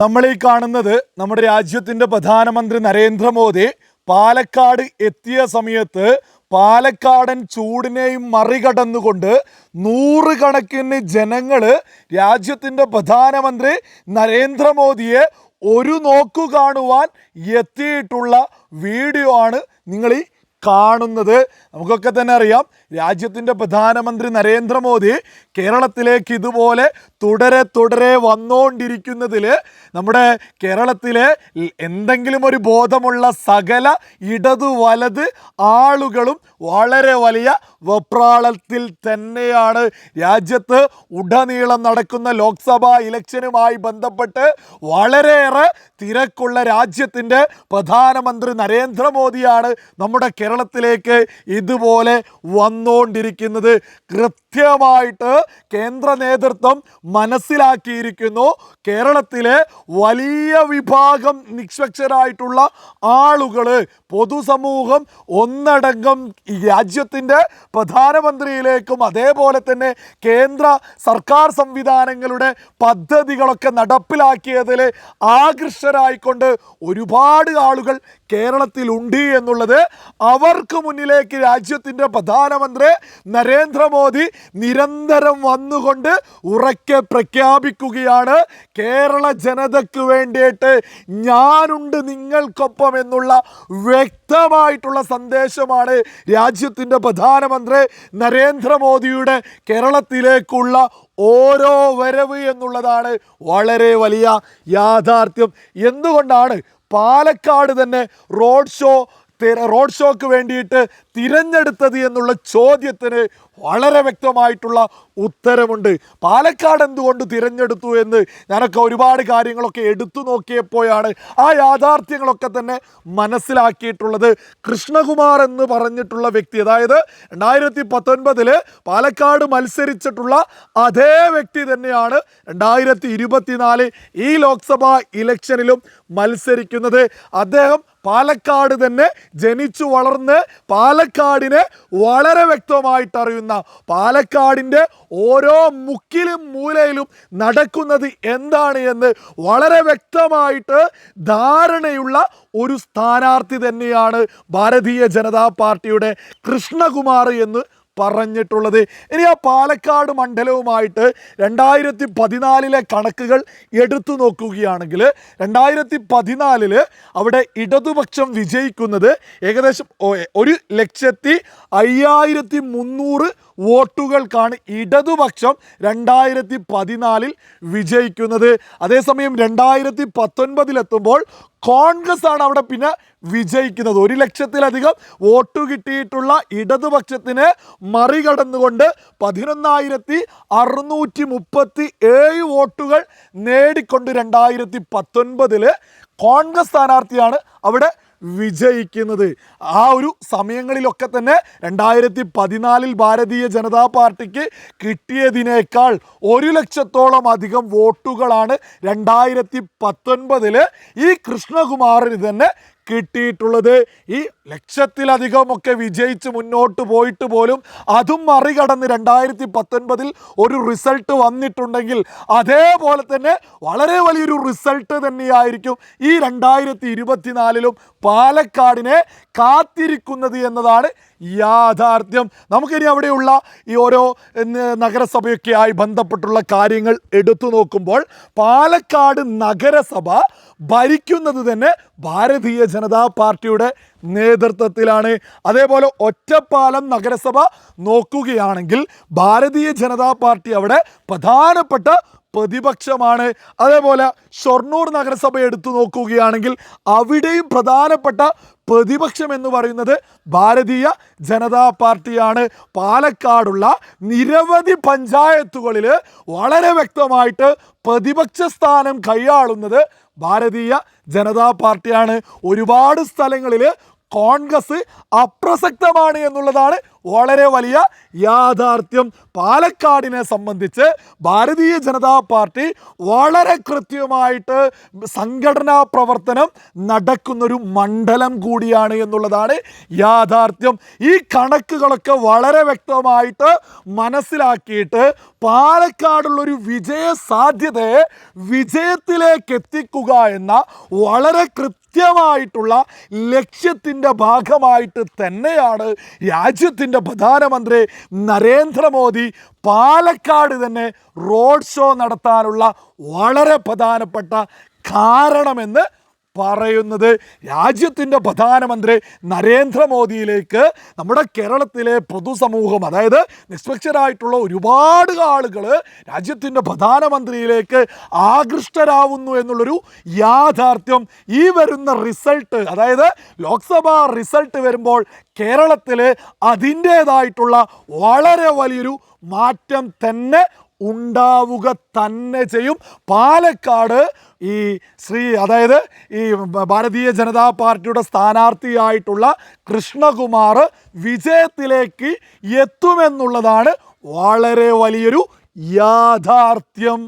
നമ്മൾ ഈ കാണുന്നത് നമ്മുടെ രാജ്യത്തിന്റെ പ്രധാനമന്ത്രി നരേന്ദ്രമോദി പാലക്കാട് എത്തിയ സമയത്ത് പാലക്കാടൻ ചൂടിനെയും മറികടന്നുകൊണ്ട് നൂറുകണക്കിന് ജനങ്ങൾ രാജ്യത്തിന്റെ പ്രധാനമന്ത്രി നരേന്ദ്രമോദിയെ ഒരു നോക്കു കാണുവാൻ എത്തിയിട്ടുള്ള വീഡിയോ ആണ് നിങ്ങൾ ഈ കാണുന്നത്. നമുക്കൊക്കെ തന്നെ അറിയാം രാജ്യത്തിന്റെ പ്രധാനമന്ത്രി നരേന്ദ്രമോദി കേരളത്തിലേക്ക് ഇതുപോലെ തുടരെ തുടരെ വന്നുകൊണ്ടിരിക്കുന്നതിൽ നമ്മുടെ കേരളത്തിലെ എന്തെങ്കിലും ഒരു ബോധമുള്ള സകല ഇടതു വലത് ആളുകളും വളരെ വലിയ വെപ്രാളത്തിൽ തന്നെയാണ്. രാജ്യത്ത് ഉടനീളം നടക്കുന്ന ലോക്സഭാ ഇലക്ഷനുമായി ബന്ധപ്പെട്ട് വളരെയേറെ തിരക്കുള്ള രാജ്യത്തിന്റെ പ്രധാനമന്ത്രി നരേന്ദ്രമോദിയാണ് നമ്മുടെ കേരളത്തിലേക്ക് ഇതുപോലെ വന്നുകൊണ്ടിരിക്കുന്നത് കൃത്യമായിട്ട് കേന്ദ്ര നേതൃത്വം മനസ്സിലാക്കിയിരിക്കുന്നു. കേരളത്തിലെ വലിയ വിഭാഗം നിഷ്പക്ഷരായിട്ടുള്ള ആളുകൾ പൊതുസമൂഹം ഒന്നടങ്കം രാജ്യത്തിന്റെ പ്രധാനമന്ത്രിയിലേക്കും അതേപോലെ തന്നെ കേന്ദ്ര സർക്കാർ സംവിധാനങ്ങളുടെ പദ്ധതികളൊക്കെ നടപ്പിലാക്കിയതിൽ ആകൃഷ്ടരായിക്കൊണ്ട് ഒരുപാട് ആളുകൾ കേരളത്തിലുണ്ട് എന്നുള്ളത് അവർക്ക് മുന്നിലേക്ക് രാജ്യത്തിന്റെ പ്രധാനമന്ത്രി നരേന്ദ്രമോദി നിരന്തരം വന്നുകൊണ്ട് ഉറക്കെ പ്രഖ്യാപിക്കുകയാണ്. കേരള ജനതയ്ക്ക് വേണ്ടിയിട്ട് ഞാനുണ്ട് നിങ്ങൾക്കൊപ്പം എന്നുള്ള വ്യക്തമായിട്ടുള്ള സന്ദേശമാണ് രാജ്യത്തിന്റെ പ്രധാനമന്ത്രി നരേന്ദ്രമോദിയുടെ കേരളത്തിലേക്കുള്ള ഓരോ വരവ് എന്നുള്ളതാണ് വളരെ വലിയ യാഥാർത്ഥ്യം. എന്തുകൊണ്ടാണ് പാലക്കാട് തന്നെ റോഡ് ഷോ റോഡ് ഷോക്ക് വേണ്ടിയിട്ട് തിരഞ്ഞെടുത്തത് എന്നുള്ള ചോദ്യത്തിന് വളരെ വ്യക്തമായിട്ടുള്ള ഉത്തരമുണ്ട്. പാലക്കാട് എന്തുകൊണ്ട് തിരഞ്ഞെടുത്തു എന്ന് ഞാനൊക്കെ ഒരുപാട് കാര്യങ്ങളൊക്കെ എടുത്തു നോക്കിയപ്പോഴാണ് ആ യാഥാർത്ഥ്യങ്ങളൊക്കെ തന്നെ മനസ്സിലാക്കിയിട്ടുള്ളത്. കൃഷ്ണകുമാർ എന്ന് പറഞ്ഞിട്ടുള്ള വ്യക്തി അതായത് രണ്ടായിരത്തി പത്തൊൻപതിൽ പാലക്കാട് മത്സരിച്ചിട്ടുള്ള അതേ വ്യക്തി തന്നെയാണ് രണ്ടായിരത്തി ഇരുപത്തിനാല് ഈ ലോക്സഭാ ഇലക്ഷനിലും മത്സരിക്കുന്നത്. അദ്ദേഹം പാലക്കാട് തന്നെ ജനിച്ചു വളർന്ന് പാലക്കാടിനെ വളരെ വ്യക്തമായിട്ട് അറിയുന്ന പാലക്കാടിന്റെ ഓരോ മുക്കിലും മൂലയിലും നടക്കുന്നത് എന്താണ് എന്ന് വളരെ വ്യക്തമായിട്ട് ധാരണയുള്ള ഒരു സ്ഥാനാർത്ഥി തന്നെയാണ് ഭാരതീയ ജനതാ പാർട്ടിയുടെ കൃഷ്ണകുമാർ എന്ന് പറഞ്ഞിട്ടുള്ളത്. ഇനി ആ പാലക്കാട് മണ്ഡലവുമായിട്ട് രണ്ടായിരത്തി പതിനാലിലെ കണക്കുകൾ എടുത്തു നോക്കുകയാണെങ്കിൽ രണ്ടായിരത്തി പതിനാലിൽ അവിടെ ഇടതുപക്ഷം വിജയിക്കുന്നത് ഏകദേശം ഒരു ലക്ഷത്തി അയ്യായിരത്തി മുന്നൂറ് വോട്ടുകൾക്കാണ് ഇടതുപക്ഷം രണ്ടായിരത്തി പതിനാലിൽ വിജയിക്കുന്നത്. അതേസമയം രണ്ടായിരത്തി പത്തൊൻപതിലെത്തുമ്പോൾ കോൺഗ്രസ് ആണ് അവിടെ പിന്നെ വിജയിക്കുന്നത്. ഒരു ലക്ഷത്തിലധികം വോട്ട് കിട്ടിയിട്ടുള്ള ഇടതുപക്ഷത്തിന് മറികടന്നുകൊണ്ട് പതിനൊന്നായിരത്തി അറുന്നൂറ്റി മുപ്പത്തി ഏഴ് വോട്ടുകൾ നേടിക്കൊണ്ട് രണ്ടായിരത്തി പത്തൊൻപതിൽ കോൺഗ്രസ് സ്ഥാനാർത്ഥിയാണ് അവിടെ വിജയിക്കുന്നത്. ആ ഒരു സമയങ്ങളിലൊക്കെ തന്നെ രണ്ടായിരത്തി പതിനാലിൽ ഭാരതീയ ജനതാ പാർട്ടിക്ക് കിട്ടിയതിനേക്കാൾ ഒരു ലക്ഷത്തോളം അധികം വോട്ടുകളാണ് രണ്ടായിരത്തി പത്തൊൻപതിൽ ഈ കൃഷ്ണകുമാറിന് തന്നെ കിട്ടിയിട്ടുള്ളത്. ഈ ലക്ഷത്തിലധികം ഒക്കെ വിജയിച്ച് മുന്നോട്ട് പോയിട്ട് പോലും അതും മറികടന്ന് രണ്ടായിരത്തി പത്തൊൻപതിൽ ഒരു റിസൾട്ട് വന്നിട്ടുണ്ടെങ്കിൽ അതേപോലെ തന്നെ വളരെ വലിയൊരു റിസൾട്ട് തന്നെയായിരിക്കും ഈ രണ്ടായിരത്തി ഇരുപത്തിനാലിലും പാലക്കാടിനെ കാത്തിരിക്കുന്നത് എന്നതാണ് യാഥാർത്ഥ്യം. നമുക്കിനി അവിടെയുള്ള ഈ ഓരോ നഗരസഭയൊക്കെയായി ബന്ധപ്പെട്ടുള്ള കാര്യങ്ങൾ എടുത്തു നോക്കുമ്പോൾ പാലക്കാട് നഗരസഭ ഭരിക്കുന്നത് തന്നെ ഭാരതീയ ജനതാ പാർട്ടിയുടെ നേതൃത്വത്തിലാണ്. അതേപോലെ ഒറ്റപ്പാലം നഗരസഭ നോക്കുകയാണെങ്കിൽ ഭാരതീയ ജനതാ പാർട്ടി അവിടെ പ്രധാനപ്പെട്ട പ്രതിപക്ഷമാണ്. അതേപോലെ ഷൊർണൂർ നഗരസഭ എടുത്തു നോക്കുകയാണെങ്കിൽ അവിടെയും പ്രധാനപ്പെട്ട പ്രതിപക്ഷം എന്ന് പറയുന്നത് ഭാരതീയ ജനതാ പാർട്ടിയാണ്. പാലക്കാടുള്ള നിരവധി പഞ്ചായത്തുകളിൽ വളരെ വ്യക്തമായിട്ട് പ്രതിപക്ഷ സ്ഥാനം കൈയാളുന്നത് ഭാരതീയ ജനതാ പാർട്ടിയാണ്. ഒരുപാട് സ്ഥലങ്ങളിൽ കോൺഗ്രസ് അപ്രസക്തമാണ് എന്നുള്ളതാണ് വളരെ വലിയ യാഥാർത്ഥ്യം. പാലക്കാടിനെ സംബന്ധിച്ച് ഭാരതീയ ജനതാ പാർട്ടി വളരെ കൃത്യമായിട്ട് സംഘടനാ പ്രവർത്തനം നടക്കുന്നൊരു മണ്ഡലം കൂടിയാണ് എന്നുള്ളതാണ് യാഥാർത്ഥ്യം. ഈ കണക്കുകളൊക്കെ വളരെ വ്യക്തമായിട്ട് മനസ്സിലാക്കിയിട്ട് പാലക്കാടുള്ളൊരു വിജയ സാധ്യതയെ വിജയത്തിലേക്ക് എത്തിക്കുക എന്ന വളരെ കൃത്യമായിട്ടുള്ള ലക്ഷ്യത്തിന്റെ ഭാഗമായിട്ട് തന്നെയാണ് രാജ്യത്തിന്റെ പ്രധാനമന്ത്രി നരേന്ദ്രമോദി പാലക്കാട് തന്നെ റോഡ് ഷോ നടത്താനുള്ള വളരെ പ്രധാനപ്പെട്ട കാരണമെന്ന് പറയുന്നത് രാജ്യത്തിന്റെ പ്രധാനമന്ത്രി നരേന്ദ്രമോദിയിലേക്ക് നമ്മുടെ കേരളത്തിലെ പൊതുസമൂഹം അതായത് നിഷ്പക്ഷരായിട്ടുള്ള ഒരുപാട് ആളുകൾ രാജ്യത്തിന്റെ പ്രധാനമന്ത്രിയിലേക്ക് ആകൃഷ്ടരാവുന്നു എന്നുള്ളൊരു യാഥാർത്ഥ്യം ഈ വരുന്ന റിസൾട്ട് അതായത് ലോക്സഭാ റിസൾട്ട് വരുമ്പോൾ കേരളത്തിൽ അതിന്റേതായിട്ടുള്ള വളരെ വലിയൊരു മാറ്റം തന്നെ ഉണ്ടാവുക തന്നെ ചെയ്യും. പാലക്കാട് ഈ ശ്രീ അതായത് ഈ ഭാരതീയ ജനതാ പാർട്ടിയുടെ സ്ഥാനാർത്ഥിയായിട്ടുള്ള കൃഷ്ണകുമാർ വിജയത്തിലേക്ക് എത്തുമെന്നുള്ളതാണ് വളരെ വലിയൊരു യാഥാർത്ഥ്യം.